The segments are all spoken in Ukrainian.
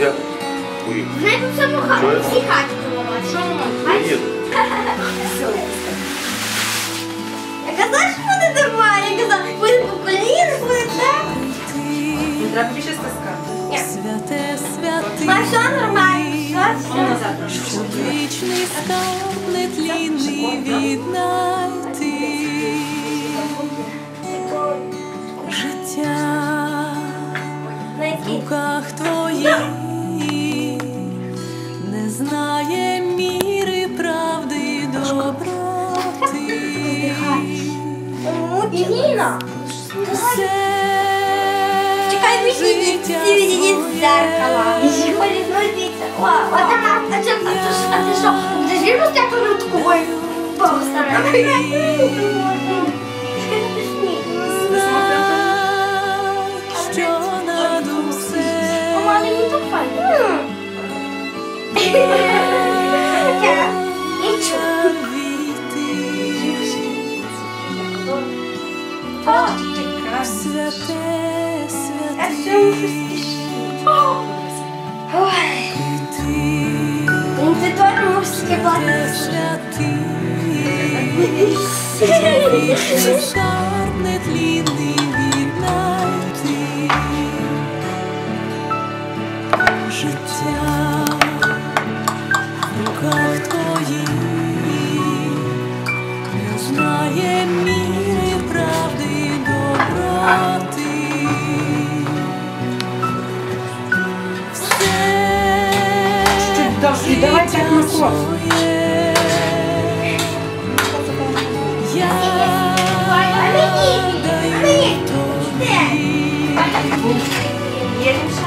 я поїду. Знаєте, в цьому ха- Чого? хаті голова. Що Я їду. Я казала, що буде нормально. Я казала, буде по коліну, буде так. Не треба більше стискати. Святе святи, Ма, все нормально, все, Ну, все. назад вічний скарб нетлінний віднайти. Життя в руках твоїх руткою? Бог старий. Що над усе Мама, не так файно. Нічого. війти, О, святе, я святе все мушу спішити. Ой, ну ти теж мусиш скипати. Все Чуть давай так на крок. своє. Я А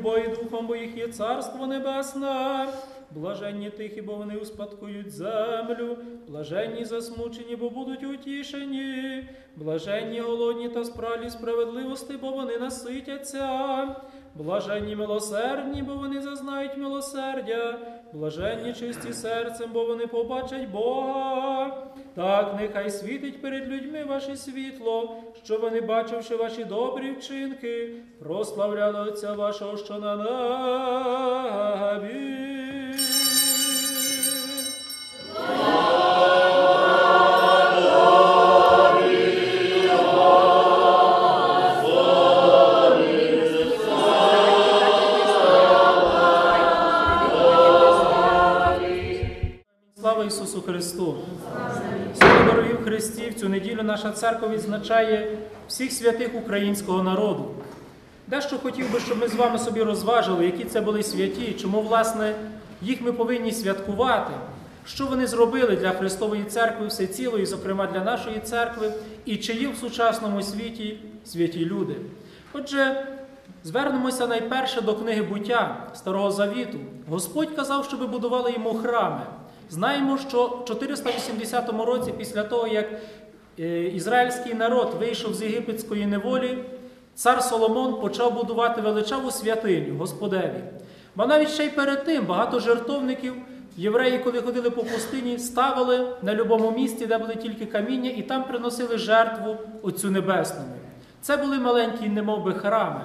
в бої духом, бо їх є царство небесне. Блаженні тихі, бо вони успадкують землю, блаженні засмучені, бо будуть утішені, блаженні голодні та спралі справедливості, бо вони наситяться. Блаженні милосердні, бо вони зазнають милосердя, блаженні чисті серцем, бо вони побачать Бога. Так нехай світить перед людьми ваше світло, що вони, бачивши ваші добрі вчинки, прославляли Отця вашого, що на небі. Слава Ісусу Христу! Христі, в цю неділю наша церква відзначає всіх святих українського народу. Дещо хотів би, щоб ми з вами собі розважили, які це були святі, чому, власне, їх ми повинні святкувати, що вони зробили для Христової церкви всецілої, зокрема для нашої церкви, і чи є в сучасному світі святі люди. Отже, звернемося найперше до книги буття Старого Завіту. Господь казав, щоб будували йому храми. Знаємо, що в 480 році, після того, як е, ізраїльський народ вийшов з єгипетської неволі, цар Соломон почав будувати величаву святиню Господеві. Бо навіть ще й перед тим багато жертовників євреї, коли ходили по пустині, ставили на любому місці, де були тільки каміння, і там приносили жертву Отцю Небесному. Це були маленькі, немовби храми.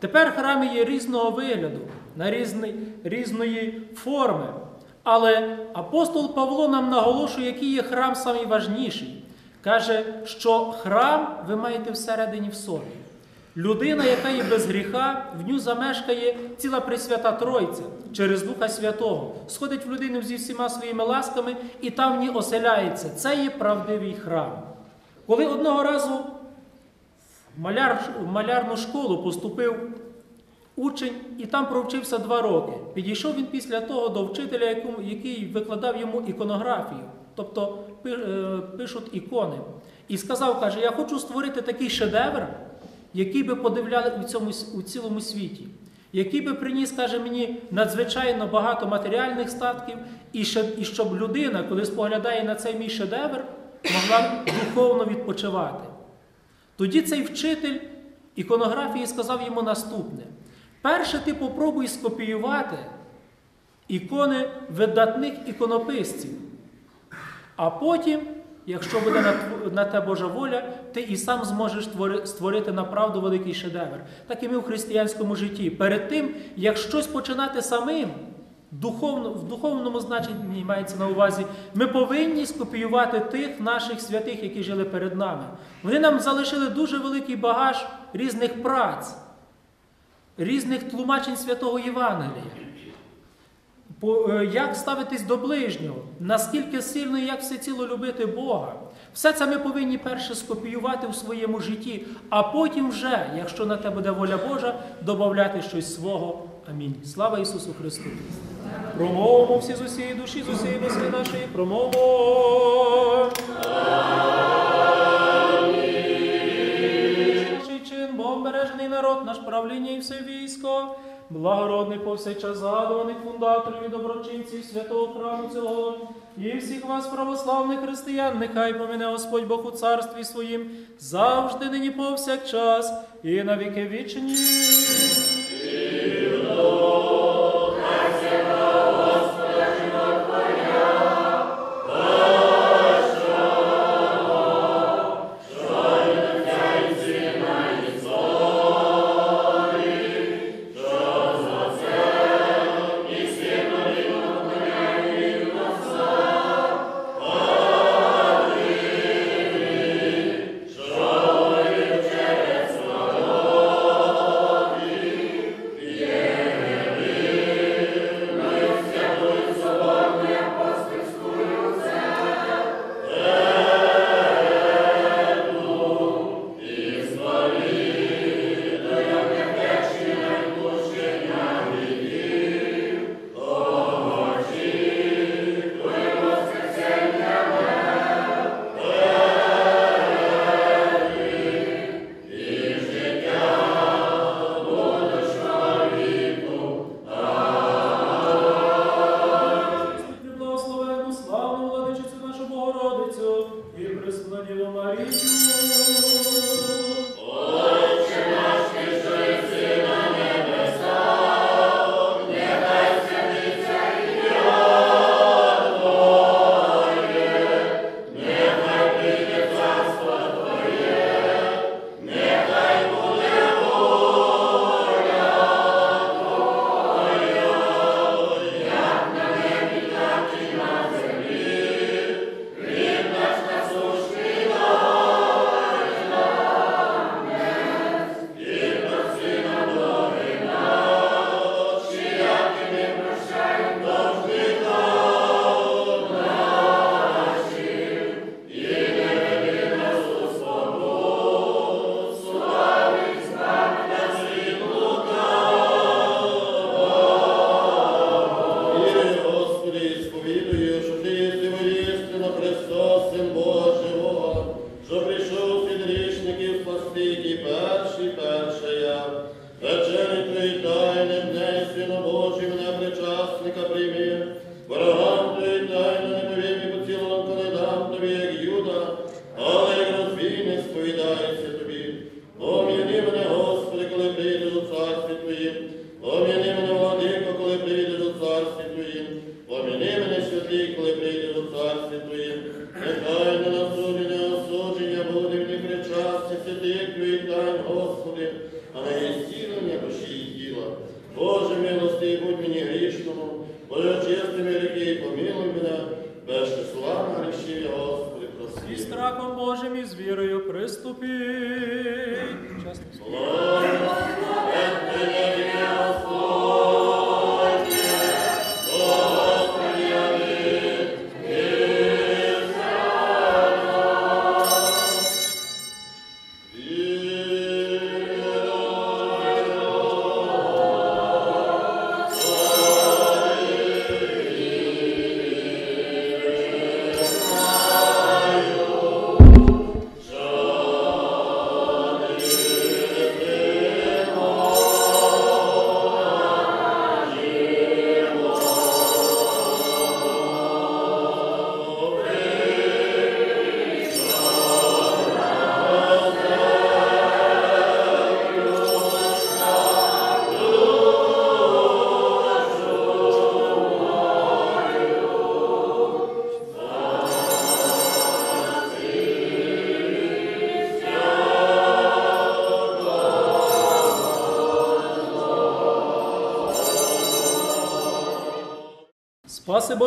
Тепер храми є різного вигляду, на різні, різної форми. Але апостол Павло нам наголошує, який є храм найважніший. Каже, що храм ви маєте всередині в собі. Людина, яка є без гріха, в ню замешкає ціла Пресвята Тройця через Духа Святого, сходить в людину зі всіма своїми ласками і там в ній оселяється. Це є правдивий храм. Коли одного разу в малярну школу поступив учень і там провчився два роки. Підійшов він після того до вчителя, який викладав йому іконографію, тобто е, пишуть ікони. І сказав, каже, я хочу створити такий шедевр, який би подивляли у, цьому, у цілому світі, який би приніс, каже мені, надзвичайно багато матеріальних статків, і, ще, і щоб людина, коли споглядає на цей мій шедевр, могла духовно відпочивати. Тоді цей вчитель іконографії сказав йому наступне: перше ти попробуй скопіювати ікони видатних іконописців, а потім, якщо буде на, на те Божа воля, ти і сам зможеш твори- створити направду великий шедевр. Так і ми в християнському житті. Перед тим, як щось починати самим, духовно, в духовному значенні мається на увазі, ми повинні скопіювати тих наших святих, які жили перед нами. Вони нам залишили дуже великий багаж різних праць, різних тлумачень святого Євангелія. Е, Як ставитись до ближнього, наскільки сильно і як всеціло любити Бога. Все це ми повинні перше скопіювати у своєму житті, а потім вже, якщо на те буде воля Божа, додати щось свого. Амінь. Слава Ісусу Христу! Промовимо всі з усієї душі, з усієї мислі нашої, промовимо. Бог народ, наш правління і все військо, благородний повсякчас згадуваних фундаторів і доброчинців святого храму цього, і всіх вас, православних християн, нехай помине Господь Бог у царстві своїм, завжди нині повсякчас, і на віки вічні.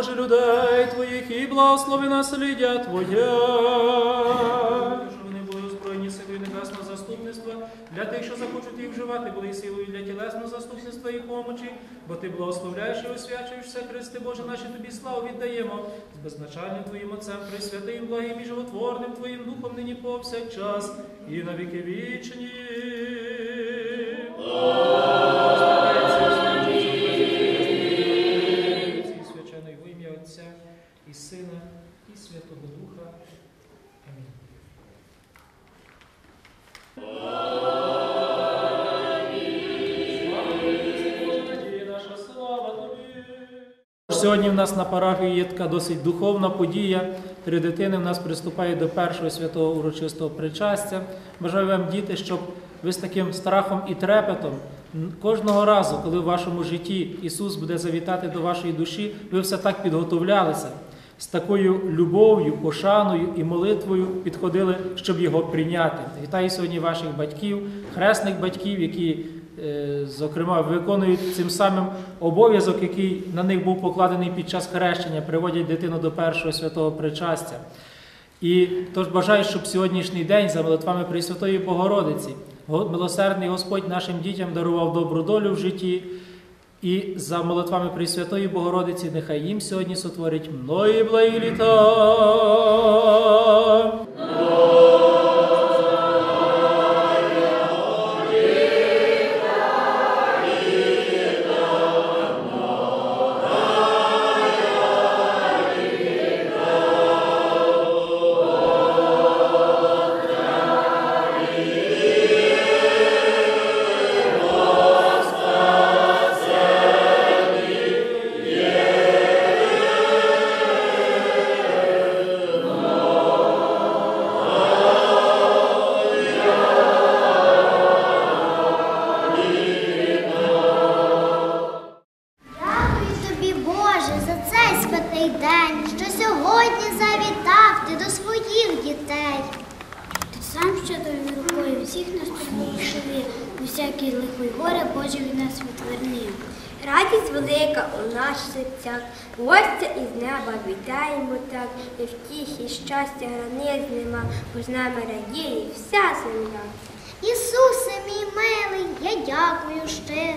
Боже людей Твоїх і благослови наслідя Твоє. Щоб вони були озброєні силою небесного заступництва для тих, що захочуть їх вживати, були силою для тілесного заступництва і помочі, бо Ти благословляєш і освячуєш все, Христе Боже, наші Тобі славу віддаємо з беззначальним Твоїм Отцем, Пресвятим, благим і животворним Твоїм Духом нині повсякчас і на віки вічні. Сьогодні в нас на парафії є така досить духовна подія. Три дитини в нас приступають до першого святого урочистого причастя. Бажаю вам, діти, щоб ви з таким страхом і трепетом кожного разу, коли в вашому житті Ісус буде завітати до вашої душі, ви все так підготовлялися, з такою любов'ю, пошаною і молитвою підходили, щоб його прийняти. Вітаю сьогодні ваших батьків, хресних батьків, які зокрема, виконують цим самим обов'язок, який на них був покладений під час хрещення, приводять дитину до першого святого причастя. І тож бажаю, щоб сьогоднішній день за молитвами Пресвятої Богородиці милосердний Господь нашим дітям дарував добру долю в житті. І за молитвами Пресвятої Богородиці нехай їм сьогодні сотворить мної благі літа. Бо з нами радіє вся земля. Ісусе, мій милий, я дякую ще,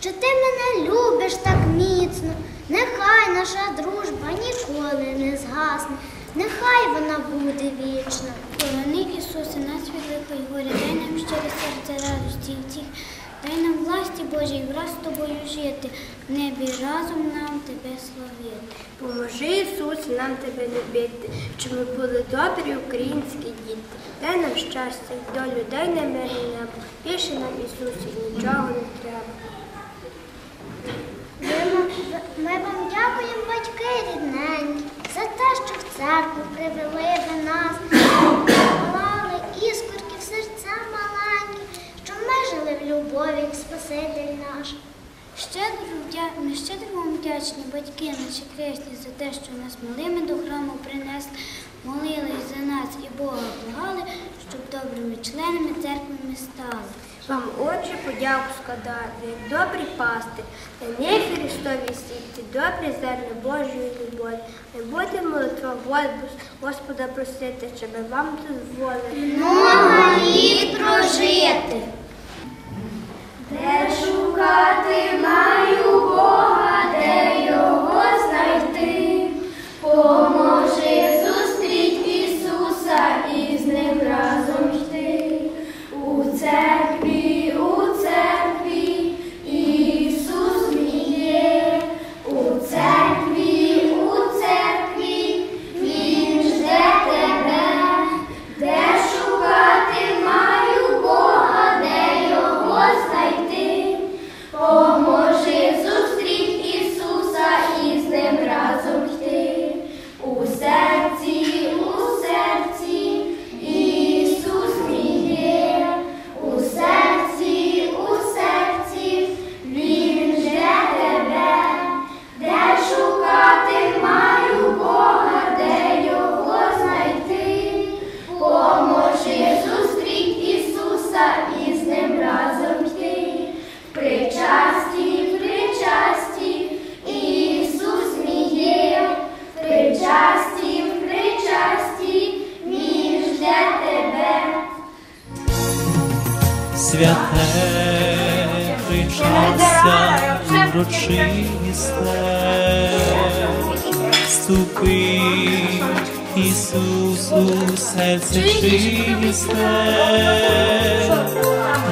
що ти мене любиш так міцно. Нехай наша дружба ніколи не згасне, нехай вона буде вічна. Полони, Ісусе, нас від лихої горі, дай нам щире серце радості і втіх, дай нам власті Божій враз з тобою жити, в небі разом нам тебе славити. Поможи, Ісусе, нам тебе любити, щоб ми були добрі українські діти. Дай нам щастя, й долю, дай нам мирне небо. Більше нам, Ісусі, нічого не треба. Ми вам дякуємо, батьки рідненькі, за те, що в церкву привели ви нас, наша. Щедро вдя- Ми щедро вам вдячні, батьки наші кресні, за те, що нас малими до храму принесли, молились за нас і Бога благали, щоб добрими членами церкви ми стали. Вам отче подяку складати, добрі пасти, на ній Христові сіті, добрі зерни Божої любові. Ми будемо молитва Господь, Господа просити, щоб вам дозволити. Много літ прожити. Маю Бога, де його знайти? Ісус, у серце чисте,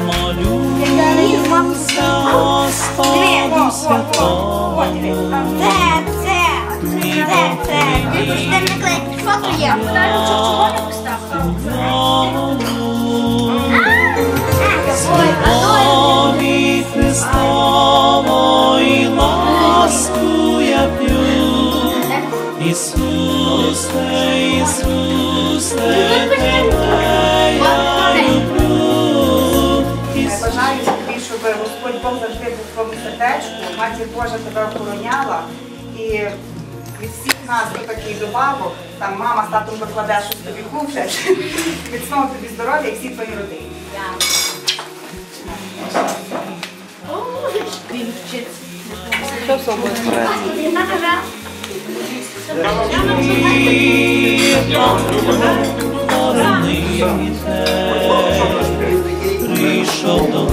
молюся Господу святому, Любові Христової Бажаю тобі, щоб Господь Бог завжди був в твоєму сердечку, Матір Божа тебе охороняла. І від всіх нас тут такий добавок, там мама з татом викладе щось тобі куплять. Міцного тобі здоров'я і всій твоїй родині. Прийшов до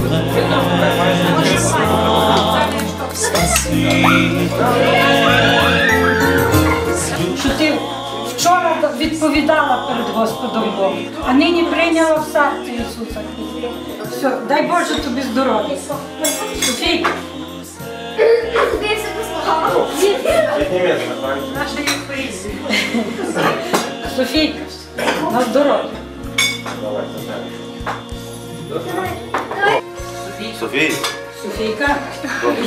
що ти вчора відповідала перед Господом Богом, а нині прийняла в серце Ісуса Христа. Все, дай Боже тобі здоров'я. Наша Євпаїсія. Софійка, на здоров'я. Софій, Софійка,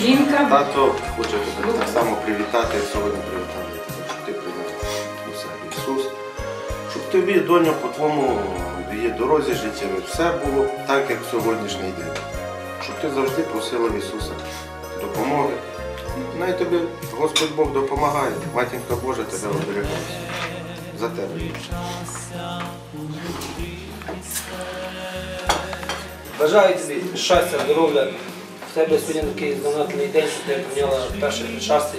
жінка. тато хоче тебе так само привітати, як сьогодні привітав тебе, щоб ти прийняв у себе Ісус. Щоб тобі, доню, по твоєму її дорозі життєві все було так, як в сьогоднішній день. Щоб ти завжди просила в Ісуса допомоги. Най тобі Господь Бог допомагає, матінка Божа тебе оберігає. За тебе. Бажаю тобі щастя, здоров'я. В тебе сьогодні такий знаменательний день, що ти прийняла перше причастя.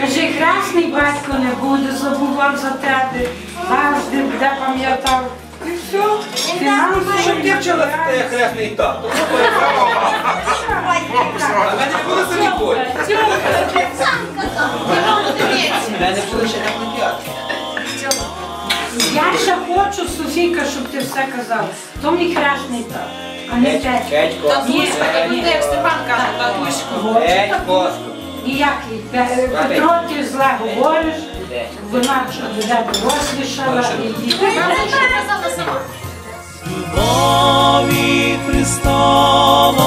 Кажи, хресний батько не буде, забував за тебе, завжди буде пам'ятав. І все, фінансово. Щоб ти вчила ти хресний тато. А мене не було самі. Мене ще. Я ще хочу, Софійка, щоб ти все казав. То мій хресний так, а не те. Кетько. Ні, ні. як Степан каже, татушко. Кетько. Ніякий. Петро, ти зле говориш, вона вже дорослішала і діти. Любові Христової